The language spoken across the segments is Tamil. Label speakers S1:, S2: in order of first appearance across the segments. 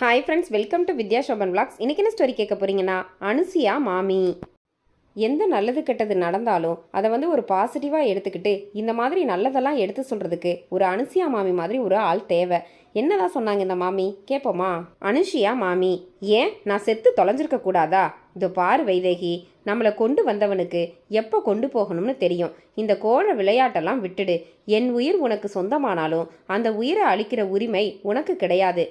S1: Hi friends welcome to Vidya Shoban blogs இன்றைக்கி என்ன ஸ்டோரி கேட்க போகிறீங்கன்னா அனுசியா மாமி. எந்த நல்லது கெட்டது நடந்தாலும் அதை வந்து ஒரு பாசிட்டிவாக எடுத்துக்கிட்டு இந்த மாதிரி நல்லதெல்லாம் எடுத்து சொல்கிறதுக்கு ஒரு அனுசியா மாமி மாதிரி ஒரு ஆள் தேவை. என்னதான் சொன்னாங்க இந்த மாமி? கேட்போமா அனுஷியா மாமி ஏன் நான் செத்து தொலைஞ்சிருக்க கூடாதா? இதோ பாரு வைதேகி நம்மளை கொண்டு வந்தவனுக்கு எப்போ கொண்டு போகணும்னு தெரியும். இந்த கோழ விளையாட்டெல்லாம் விட்டுடு. என் உயிர் உனக்கு சொந்தமானாலும் அந்த உயிரை அழிக்கிற உரிமை உனக்கு கிடையாது.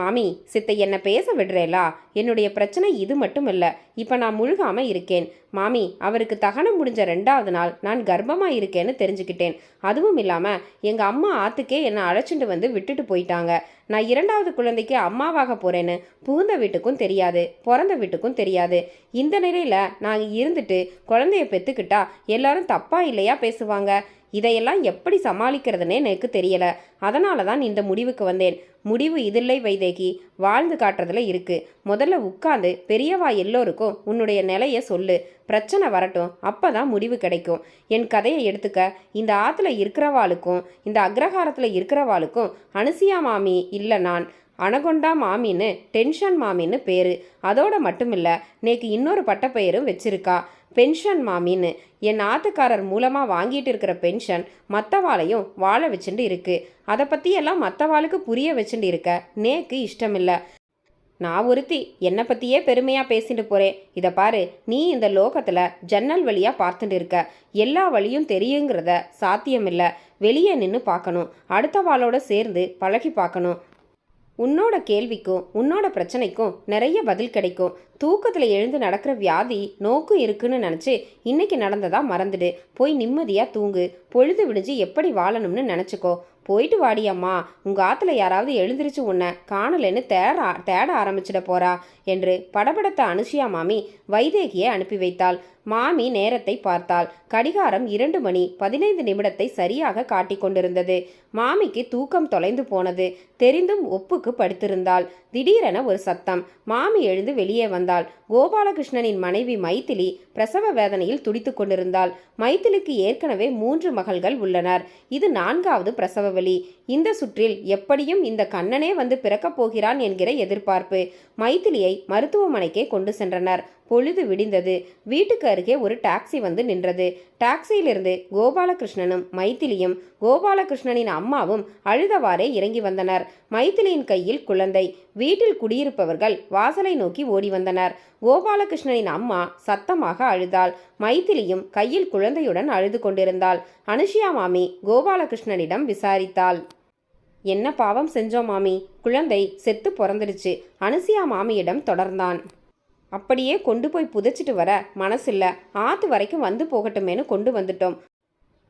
S1: மாமி சித்தை என்னை பேச விடுறேலா? என்னுடைய பிரச்சனை இது மட்டும் இல்லை இப்போ நான் முழுகாமல் இருக்கேன். மாமி அவருக்கு தகனம் முடிஞ்ச ரெண்டாவது நாள் நான் கர்ப்பமாக இருக்கேன்னு தெரிஞ்சுக்கிட்டேன். அதுவும் இல்லாமல் எங்கள் அம்மா ஆத்துக்கே என்னை அழைச்சிட்டு வந்து விட்டுட்டு போயிட்டாங்க. நான் இரண்டாவது குழந்தைக்கு அம்மாவாக போகிறேன்னு புகுந்த வீட்டுக்கும் தெரியாது பிறந்த வீட்டுக்கும் தெரியாது. இந்த நிலையில் நான் இருந்துட்டு குழந்தைய பெற்றுக்கிட்டா எல்லாரும் தப்பா இல்லையா பேசுவாங்க? இதையெல்லாம் எப்படி சமாளிக்கிறதுனே எனக்கு தெரியல. அதனால தான் இந்த முடிவுக்கு வந்தேன். முடிவு இதில்லை வைதேகி. வாழ்ந்து காட்டுறதுல இருக்கு. முதல்ல உட்காந்து பெரியவா எல்லோருக்கும் உன்னுடைய நிலைய சொல்லு. பிரச்சனை வரட்டும். அப்போ தான் முடிவு கிடைக்கும். என் கதையை எடுத்துக்க. இந்த ஆற்றுல இருக்கிறவாளுக்கும் இந்த அக்ரஹாரத்தில் இருக்கிறவாளுக்கும் அனுசியா மாமி இல்லை நான். அனகொண்டா மாமின்னு டென்ஷன் மாமின்னு பேர். அதோட மட்டும் இல்லை நேக்கு இன்னொரு பட்டப்பெயரும் வச்சிருக்கா. பென்ஷன் மாமின்னு. என் ஆத்துக்காரர் மூலமாக வாங்கிட்டு இருக்கிற பென்ஷன் மற்றவாளையும் வாழ வச்சுட்டு இருக்கு. அதை பற்றியெல்லாம் மற்றவாளுக்கு புரிய வச்சுட்டு இருக்க. நேக்கு இஷ்டமில்லை. நான் ஒருத்தி என்னை பற்றியே பெருமையாக பேசிட்டு போகிறேன் இதை பாரு நீ இந்த லோகத்தில் ஜன்னல் வழியாக பார்த்துட்டு இருக்க. எல்லா வழியும் தெரியுங்கிறத சாத்தியமில்லை. வெளியே நின்று பார்க்கணும். அடுத்தவாளோட சேர்ந்து பழகி பார்க்கணும். உன்னோட கேள்விக்கும் உன்னோட பிரச்சனைக்கும் நிறைய பதில் கிடைக்கும். தூக்கத்தில் எழுந்து நடக்கிற வியாதி நோக்கு இருக்குன்னு நினச்சி இன்னைக்கு நடந்ததா மறந்துடு. போய் நிம்மதியாக தூங்கு. பொழுது விடிஞ்சு எப்படி வாழணும்னு நினச்சிக்கோ. போயிட்டு வாடி அம்மா. உங்கள் ஆற்றுல யாராவது எழுந்திருச்சு உன்னை காணலைன்னு தேட தேட ஆரம்பிச்சிட போறா என்று படபடத்த அனுஷியா மாமி வைதேகியை அனுப்பி வைத்தாள். மாமி நேரத்தை பார்த்தாள். கடிகாரம் இரண்டு மணி பதினைந்து நிமிடத்தை சரியாக காட்டிக் கொண்டிருந்தது. மாமிக்கு தூக்கம் தொலைந்து போனது. தெரிந்தும் ஒப்புக்கு படுத்திருந்தாள். திடீரென ஒரு சத்தம். மாமி எழுந்து வெளியே வந்தாள். கோபாலகிருஷ்ணனின் மனைவி மைதிலி பிரசவ வேதனையில் துடித்துக் கொண்டிருந்தாள். மைதிலிக்கு ஏற்கனவே மூன்று மகள்கள் உள்ளனர். இது நான்காவது பிரசவ வலி. இந்த சுற்றில் எப்படியும் இந்த கண்ணனே வந்து பிறக்கப் போகிறான் என்கிற எதிர்பார்ப்பு. மைத்திலியை மருத்துவமனைக்கே கொண்டு சென்றனர். பொழுது விடிந்தது. வீட்டுக்கு அருகே ஒரு டாக்ஸி வந்து நின்றது. டாக்ஸியிலிருந்து கோபாலகிருஷ்ணனும் மைத்திலியும் கோபாலகிருஷ்ணனின் அம்மாவும் அழுதவாறே இறங்கி வந்தனர். மைத்திலியின் கையில் குழந்தை. வீட்டில் குடியிருப்பவர்கள் வாசலை நோக்கி ஓடி வந்தனர். கோபாலகிருஷ்ணனின் அம்மா சத்தமாக அழுதாள். மைத்திலியும் கையில் குழந்தையுடன் அழுது கொண்டிருந்தாள். அனுஷியா மாமி கோபாலகிருஷ்ணனிடம் விசாரித்தாள். என்ன பாவம் செஞ்சோம் மாமி? குழந்தை செத்து பிறந்துடுச்சு. அனுசியா மாமியிடம் தொடர்ந்தான். அப்படியே கொண்டு போய் புதைச்சிட்டு வர மனசில்ல ஆத்து வரைக்கும் வந்து போகட்டுமேனு கொண்டு வந்துட்டோம்.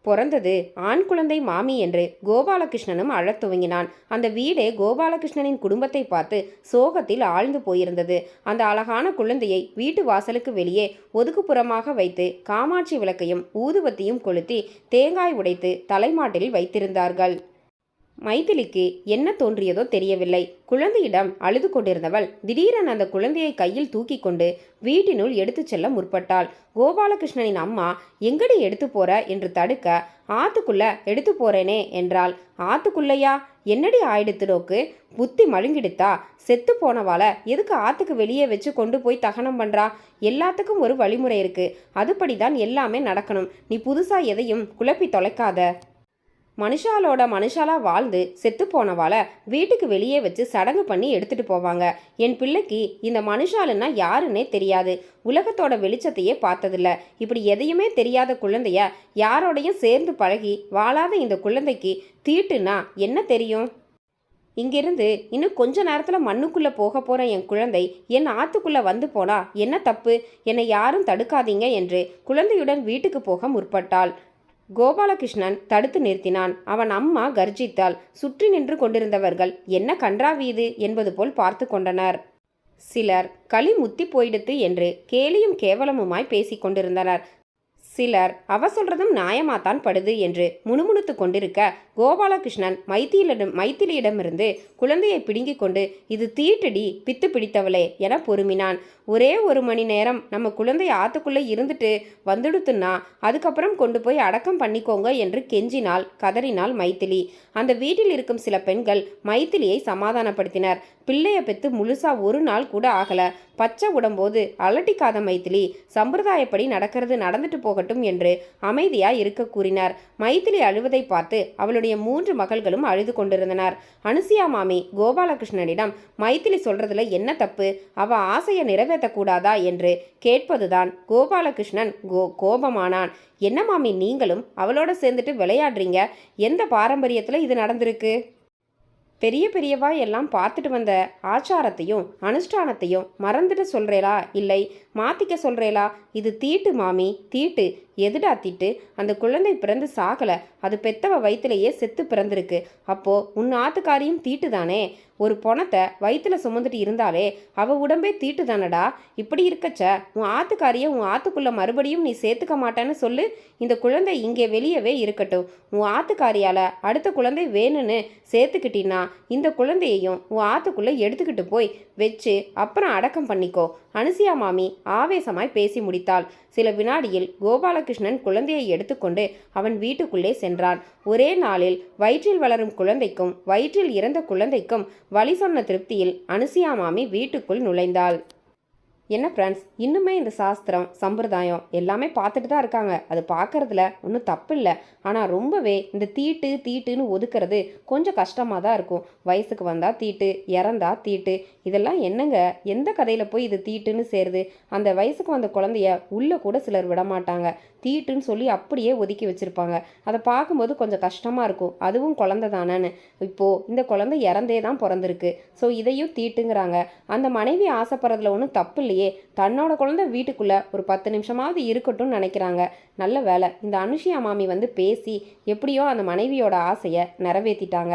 S1: பிறந்தது ஆண் குழந்தை மாமி என்று கோபாலகிருஷ்ணனும் அழத் துவங்கினான். அந்த வீடே கோபாலகிருஷ்ணனின் குடும்பத்தை பார்த்து சோகத்தில் ஆழ்ந்து போயிருந்தது. அந்த அழகான குழந்தையை வீட்டு வாசலுக்கு வெளியே ஒதுக்குப்புறமாக வைத்து காமாட்சி விளக்கையும் ஊதுவத்தியும் கொளுத்தி தேங்காய் உடைத்து தலைமாட்டில் வைத்திருந்தார்கள். மைதிலிக்கு என்ன தோன்றியதோ தெரியவில்லை. குழந்தையிடம் அழுது கொண்டிருந்தவள் திடீரென அந்த குழந்தையை கையில் தூக்கி கொண்டு வீட்டினுள் எடுத்துச் செல்ல முற்பட்டாள். கோபாலகிருஷ்ணனின் அம்மா எங்கடி எடுத்து போற? என்று தடுக்க ஆத்துக்குள்ள எடுத்து போறேனே என்றாள். ஆத்துக்குள்ளையா? என்னடி ஆயிடுத்து நோக்கு? புத்தி மழுங்கிடுத்தா? செத்து போனவாள எதுக்கு ஆத்துக்கு வெளியே வச்சு கொண்டு போய் தகனம் பண்றா? எல்லாத்துக்கும் ஒரு வழிமுறை இருக்கு. அதுபடிதான் எல்லாமே நடக்கணும். நீ புதுசா எதையும் குழப்பி தொலைக்காத. மனுஷாலோட மனுஷாலாக வாழ்ந்து செத்து போனவாள வீட்டுக்கு வெளியே வச்சு சடங்கு பண்ணி எடுத்துட்டு போவாங்க. என் பிள்ளைக்கு இந்த மனுஷாலுன்னா யாருன்னே தெரியாது. உலகத்தோட வெளிச்சத்தையே பார்த்ததில்ல. இப்படி எதையுமே தெரியாத குழந்தைய யாரோடையும் சேர்ந்து பழகி வாழாத இந்த குழந்தைக்கு தீட்டுனா என்ன தெரியும்? இங்கிருந்து இன்னும் கொஞ்ச நேரத்தில் மண்ணுக்குள்ளே போக போகிற என் குழந்தை என் ஆற்றுக்குள்ளே வந்து போனா என்ன தப்பு? என்னை யாரும் தடுக்காதீங்க என்று குழந்தையுடன் வீட்டுக்கு போக முற்பட்டாள். கோபாலகிருஷ்ணன் தடுத்து நிறுத்தினான். அவன் அம்மா கர்ஜித்தாள் சுற்றி நின்று கொண்டிருந்தவர்கள் என்ன கன்றாவீது என்பது போல் பார்த்து கொண்டனர். சிலர் களி முத்தி போயிடுத்து என்று கேலியும் கேவலமுமாய் பேசிக் கொண்டிருந்தனர். சிலர் அவ சொல்றதும் நியாயமாத்தான் படுது என்று முணுமுணுத்து கொண்டிருக்க கோபாலகிருஷ்ணன் மைத்திலிடம் மைத்திலியிடமிருந்து குழந்தையை பிடுங்கிக் கொண்டு இது தீட்டடி பித்து பிடித்தவளே என பொறுமினான். ஒரே ஒரு மணி நேரம் நம்ம குழந்தை ஆத்துக்குள்ளே இருந்துட்டு வந்துடுத்துன்னா அதுக்கப்புறம் கொண்டு போய் அடக்கம் பண்ணிக்கோங்க என்று கெஞ்சினால் கதறினாள் மைத்திலி. அந்த வீட்டில் இருக்கும் சில பெண்கள் மைத்திலியை சமாதானப்படுத்தினர். பிள்ளைய பெத்து முழுசா ஒரு நாள் கூட ஆகல. பச்சை உடம்போது அலட்டிக்காத மைத்திலி சம்பிரதாயப்படி நடக்கிறது நடந்துட்டு போகட்டும். என்று அமைதியாய் இருக்க கூறினார். மைத்திலி அழுவதை பார்த்து அவளுடைய மூன்று மகள்களும் அழுது கொண்டிருந்தனர். அனுசியா மாமி கோபாலகிருஷ்ணனிடம் மைத்திலி சொல்றதுல என்ன தப்பு? அவ ஆசையை நிறைவேற்றக்கூடாதா? என்று கேட்பதுதான் கோபாலகிருஷ்ணன் கோ கோபமானான். என்ன மாமி நீங்களும் அவளோட சேர்ந்துட்டு விளையாடுறீங்க? எந்த பாரம்பரியத்தில் இது நடந்திருக்கு? பெரிய பெரியவா எல்லாம் பார்த்துட்டு வந்த ஆச்சாரத்தையும் அனுஷ்டானத்தையும் மறந்துட்டு சொல்கிறேளா இல்லை. மாற்றிக்க சொல்கிறேலா இது தீட்டு மாமி. தீட்டு. எதுடா தீட்டு? அந்த குழந்தை பிறந்து சாகலை. அது பெத்தவ வயிற்றுலையே செத்து பிறந்திருக்கு. அப்போது உன் ஆத்துக்காரியும் தீட்டு தானே? ஒரு பொணத்தை வயிற்றுல சுமந்துட்டு இருந்தாலே அவ உடம்பே தீட்டு தானடா? இப்படி இருக்கச்ச. உன் ஆத்துக்காரியை உன் ஆத்துக்குள்ளே மறுபடியும் நீ சேர்த்துக்க மாட்டேன்னு சொல்லு. இந்த குழந்தை இங்கே வெளியவே இருக்கட்டும். உன் ஆத்துக்காரியால் அடுத்த குழந்தை வேணும்னு சேர்த்துக்கிட்டின்னா இந்த குழந்தையையும் உன் ஆத்துக்குள்ளே எடுத்துக்கிட்டு போய் வச்சு அப்புறம் அடக்கம் பண்ணிக்கோ. அனுசியா மாமி ஆவேசமாய் பேசி முடித்தாள். சில வினாடியில் கோபாலகிருஷ்ணன் குழந்தையை எடுத்துக்கொண்டு அவன் வீட்டுக்குள்ளே சென்றான். ஒரே நாளில் வயிற்றில் வளரும் குழந்தைக்கும் வயிற்றில் இறந்த குழந்தைக்கும் வழி சொன்ன திருப்தியில் அனுசியா மாமி வீட்டுக்குள் நுழைந்தாள். என்ன ஃப்ரெண்ட்ஸ் இன்னுமே இந்த சாஸ்திரம் சம்பிரதாயம் எல்லாமே பார்த்துட்டு தான் இருக்காங்க. அது பார்க்கறதுல ஒன்றும் தப்பு இல்லை. ஆனால் ரொம்பவே இந்த தீட்டு தீட்டுன்னு ஒதுக்கிறது கொஞ்சம் கஷ்டமாக தான் இருக்கும். வயசுக்கு வந்தால் தீட்டு இறந்தா தீட்டு. இதெல்லாம் என்னங்க? எந்த கதையில் போய் இது தீட்டுன்னு சேருது? அந்த வயசுக்கு வந்த குழந்தைய உள்ளே கூட சிலர் விட மாட்டாங்க தீட்டுன்னு சொல்லி அப்படியே ஒதுக்கி வச்சுருப்பாங்க. அதை பார்க்கும்போது கொஞ்சம் கஷ்டமாக இருக்கும். அதுவும் குழந்தை தானேன்னு. இப்போது இந்த குழந்தை இறந்தே தான் பிறந்திருக்கு. ஸோ இதையும் தீட்டுங்கிறாங்க. அந்த மனைவி ஆசைப்படுறதுல ஒன்றும் தப்பு இல்லையே. தன்னோட குழந்தை வீட்டுக்குள்ளே ஒரு பத்து நிமிஷமாவது இருக்கட்டும்னு நினைக்கிறாங்க. நல்ல வேலை. இந்த அனுஷியா மாமி வந்து பேசி எப்படியோ அந்த மனைவியோட ஆசையை நிறைவேற்றிட்டாங்க